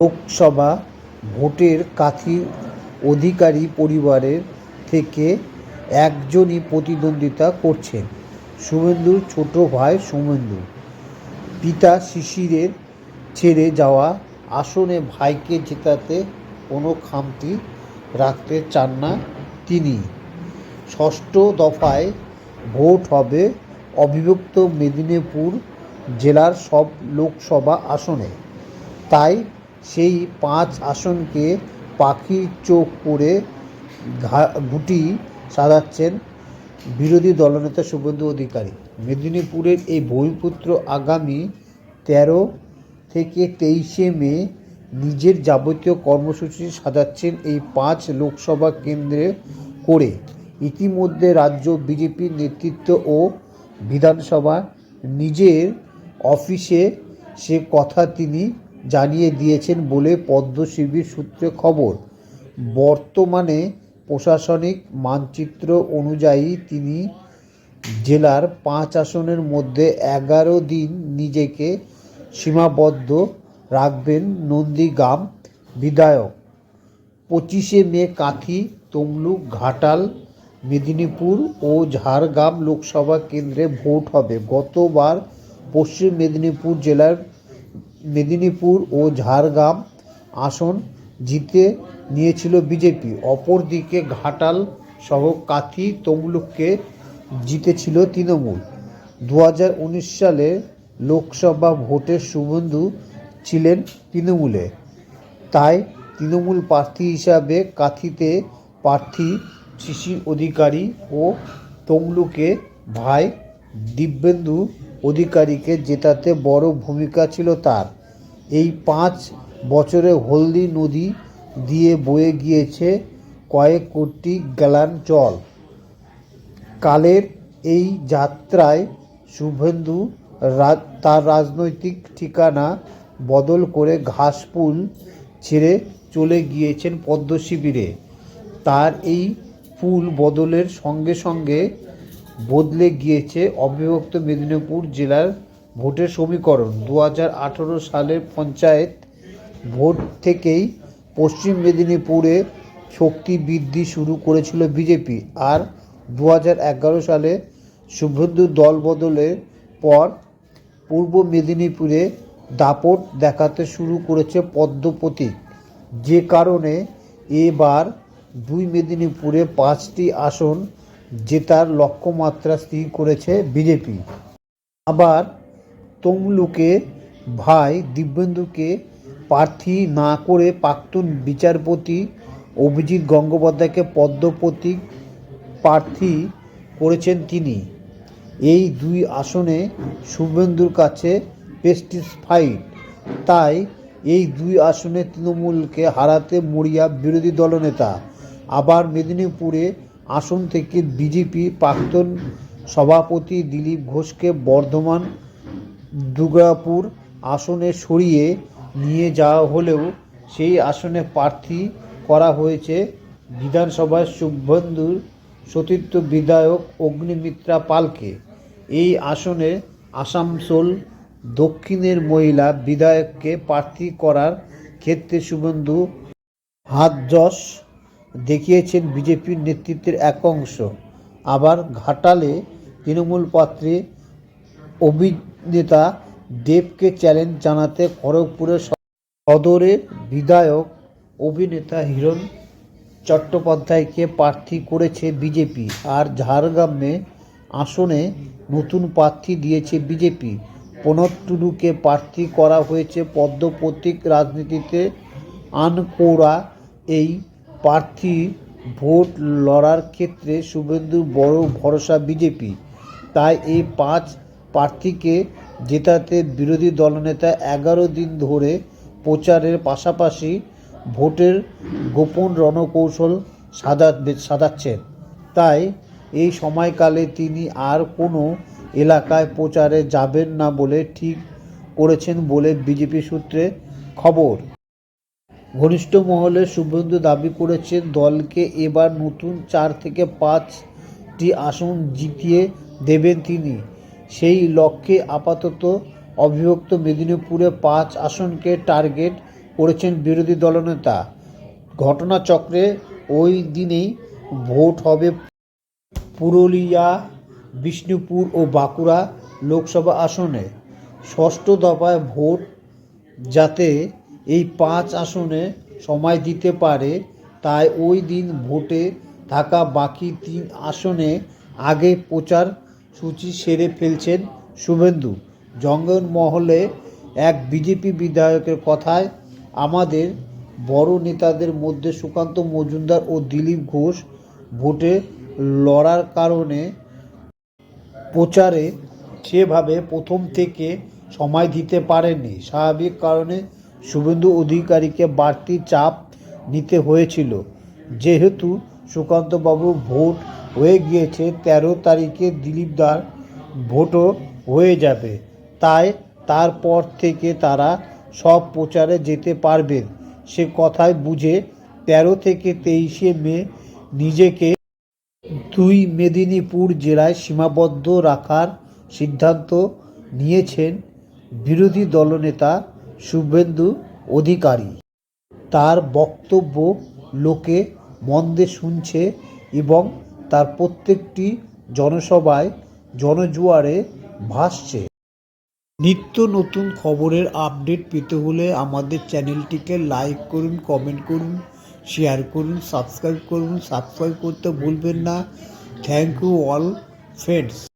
লোকসভা ভোটের কাথি অধিকারী পরিবারের থেকে একজনই প্রতিদ্বন্দ্বিতা করছেন শুভেন্দুর ছোট ভাই সৌমেন্দু পিতা শিশিরের ছেড়ে যাওয়া আসনে ভাইকে জেতাতে কোনো খামতি রাখতে চান না তিনি। ষষ্ঠ দফায় ভোট হবে অবিভক্ত মেদিনীপুর জেলার সব লোকসভা আসনে। তাই সেই পাঁচ আসনকে পাখির চোখ করে গুটি সাজাচ্ছেন বিরোধী দলনেতা শুভেন্দু অধিকারী। মেদিনীপুরের এই ভূমিপুত্র আগামী তেরো থেকে তেইশে মে নিজের যাবতীয় কর্মসূচি সাজাচ্ছেন এই পাঁচ লোকসভা কেন্দ্রে করে। ইতিমধ্যে রাজ্য বিজেপির নেতৃত্ব ও বিধানসভা নিজের অফিসে সে কথা তিনি জানিয়ে দিয়েছেন বলে পদ্মশিবির সূত্রে খবর। বর্তমানে প্রশাসনিক মানচিত্র অনুযায়ী তিনি জেলার পাঁচ আসনের মধ্যে এগারো দিন নিজেকে সীমাবদ্ধ রাখবেন নন্দীগ্রাম বিধায়ক। পঁচিশে মে কাঁথি, তমলুক, ঘাটাল, মেদিনীপুর ও ঝাড়গ্রাম লোকসভা কেন্দ্রে ভোট হবে। গতবার পশ্চিম মেদিনীপুর জেলার মেদিনীপুর ও ঝাড়গ্রাম আসন জিতে নিয়েছিল বিজেপি। অপরদিকে ঘাটাল সহ কাথি তমলুককে জিতেছিল তৃণমূল। দু হাজার উনিশ সালে লোকসভা ভোটে শুভেন্দু ছিলেন তৃণমূলে। তাই তৃণমূল প্রার্থী হিসাবে কাথিতে প্রার্থী শিশির অধিকারী ও তমলুকে ভাই দিব্যেন্দু অধিকারীকে জেতাতে বড় ভূমিকা ছিল তার। এই পাঁচ বছরে হলদি নদী দিয়ে বয়ে গিয়েছে কয়েক কোটি গ্যালান জল। কালের এই যাত্রায় শুভেন্দু তার রাজনৈতিক ঠিকানা বদল করে ঘাসপুল ছেড়ে চলে গিয়েছেন পদ্ম শিবিরে তার এই ফুল বদলের সঙ্গে সঙ্গে বদলে গিয়েছে অবিভক্ত মেদিনীপুর জেলার ভোটের সমীকরণ। দু আঠারো সালের পঞ্চায়েত ভোট থেকেই পশ্চিম মেদিনীপুরে শক্তি বৃদ্ধি শুরু করেছিল বিজেপি। আর দু এগারো সালে শুভেন্দু দল বদলের পর পূর্ব মেদিনীপুরে দাপট দেখাতে শুরু করেছে পদ্মপতি। যে কারণে এবার দুই মেদিনীপুরে পাঁচটি আসন জেতার লক্ষ্যমাত্রা স্থির করেছে বিজেপি। আবার তমলুকে ভাই দিব্যেন্দুকে প্রার্থী না করে প্রাক্তন বিচারপতি অভিজিৎ গঙ্গোপাধ্যায়কে পদ্মপতি প্রার্থী করেছেন তিনি। এই দুই আসনে শুভেন্দুর কাছে পেস্টিস ফাইট। তাই এই দুই আসনে তৃণমূলকে হারাতে মরিয়া বিরোধী দলনেতা। আবার মেদিনীপুরে আসন থেকে বিজেপি প্রাক্তন সভাপতি দিলীপ ঘোষকে বর্ধমান, দুর্গাপুর আসনে সরিয়ে নিয়ে যাওয়া হলেও সেই আসনে প্রার্থী করা হয়েছে বিধানসভার শুভেন্দুর সতীর্থ বিধায়ক অগ্নিমিত্রা পালকে। এই আসনে আসানসোল দক্ষিণের মহিলা বিধায়ককে প্রার্থী করার ক্ষেত্রে শুভেন্দু হাতযশ দেখিয়েছেন বিজেপির নেতৃত্বের এক অংশ। আবার ঘাটালে তৃণমূল পাত্রে অভিনেতা দেবকে চ্যালেঞ্জ জানাতে খড়গপুরের সদরের বিধায়ক অভিনেতা হিরণ চট্টোপাধ্যায়কে প্রার্থী করেছে বিজেপি আর ঝাড়গ্রামে আসনে নতুন প্রার্থী দিয়েছে বিজেপি। প্রণব টুডুকে প্রার্থী করা হয়েছে পদ্ম প্রতীক রাজনীতিতে আনকোড়া এই প্রার্থী ভোট লড়ার ক্ষেত্রে শুভেন্দু বড় ভরসা বিজেপি। তাই এই পাঁচ প্রার্থীকে জেতাতে বিরোধী দলনেতা এগারো দিন ধরে প্রচারের পাশাপাশি ভোটের গোপন রণকৌশল সাজা সাজাচ্ছেন। তাই এই সময়কালে তিনি আর কোনো এলাকায় প্রচারে যাবেন না বলে ঠিক করেছেন বলে বিজেপি সূত্রে খবর। ঘনিষ্ঠ মহলে শুভেন্দু দাবি করেছেন, দলকে এবার নতুন চার থেকে পাঁচটি আসন জিতিয়ে দেবেন তিনি। সেই লক্ষ্যে আপাতত অবিভক্ত মেদিনীপুরে পাঁচ আসনকে টার্গেট করেছেন বিরোধী দলনেতা। ঘটনাচক্রে ওই দিনেই ভোট হবে পুরুলিয়া, বিষ্ণুপুর ও বাঁকুড়া লোকসভা আসনে। ষষ্ঠ দফায় ভোট যাতে এই পাঁচ আসনে সময় দিতে পারে, তাই ওই দিন ভোটে থাকা বাকি তিন আসনে আগে প্রচার সূচি সেরে ফেলছেন শুভেন্দু। জঙ্গলমহলে এক বিজেপি বিধায়কের কথায়, আমাদের বড় নেতাদের মধ্যে সুকান্ত মজুমদার ও দিলীপ ঘোষ ভোটে লড়ার কারণে প্রচারে সেভাবে প্রথম থেকে সময় দিতে পারেননি। স্বাভাবিক কারণে শুভেন্দু অধিকারীকে বাড়তি চাপ নিতে হয়েছিল। যেহেতু সুকান্তবাবু ভোট হয়ে গিয়েছে, তেরো তারিখে দিলীপদার ভোটও হয়ে যাবে। তাই তারপর থেকে তারা সব প্রচারে যেতে পারবেন। সে কথায় বুঝে তেরো থেকে তেইশে মে নিজেকে দুই মেদিনীপুর জেলায় সীমাবদ্ধ রাখার সিদ্ধান্ত নিয়েছেন বিরোধী দলনেতা শুভেন্দু অধিকারী। তার বক্তব্য লোকে মন্দে শুনছে এবং তার প্রত্যেকটি জনসভায় জনজুয়ারে ভাসছে। নিত্য নতুন খবরের আপডেট পেতে হলে আমাদের চ্যানেলটিকে লাইক করুন, কমেন্ট করুন, শেয়ার করুন, সাবস্ক্রাইব করুন। সাবস্ক্রাইব করতে ভুলবেন না। Thank you all friends.